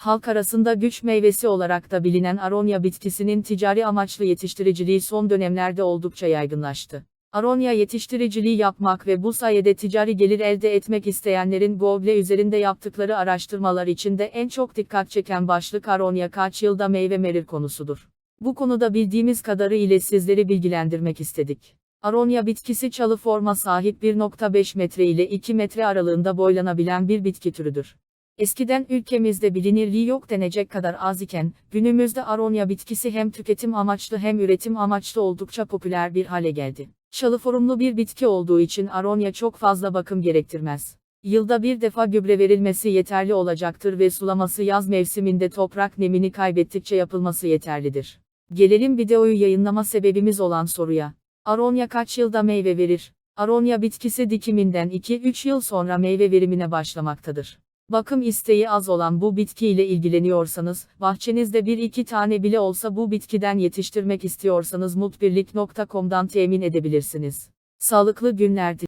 Halk arasında güç meyvesi olarak da bilinen aronya bitkisinin ticari amaçlı yetiştiriciliği son dönemlerde oldukça yaygınlaştı. Aronya yetiştiriciliği yapmak ve bu sayede ticari gelir elde etmek isteyenlerin Google üzerinde yaptıkları araştırmalar içinde en çok dikkat çeken başlık aronya kaç yılda meyve verir konusudur. Bu konuda bildiğimiz kadarı ile sizleri bilgilendirmek istedik. Aronya bitkisi çalı forma sahip 1.5 metre ile 2 metre aralığında boylanabilen bir bitki türüdür. Eskiden ülkemizde bilinirliği yok denecek kadar az iken, günümüzde aronya bitkisi hem tüketim amaçlı hem üretim amaçlı oldukça popüler bir hale geldi. Çalı forumlu bir bitki olduğu için aronya çok fazla bakım gerektirmez. Yılda bir defa gübre verilmesi yeterli olacaktır ve sulaması yaz mevsiminde toprak nemini kaybettikçe yapılması yeterlidir. Gelelim videoyu yayınlama sebebimiz olan soruya. Aronya kaç yılda meyve verir? Aronya bitkisi dikiminden 2-3 yıl sonra meyve verimine başlamaktadır. Bakım isteği az olan bu bitki ile ilgileniyorsanız, bahçenizde bir iki tane bile olsa bu bitkiden yetiştirmek istiyorsanız mutbirlik.com'dan temin edebilirsiniz. Sağlıklı günler.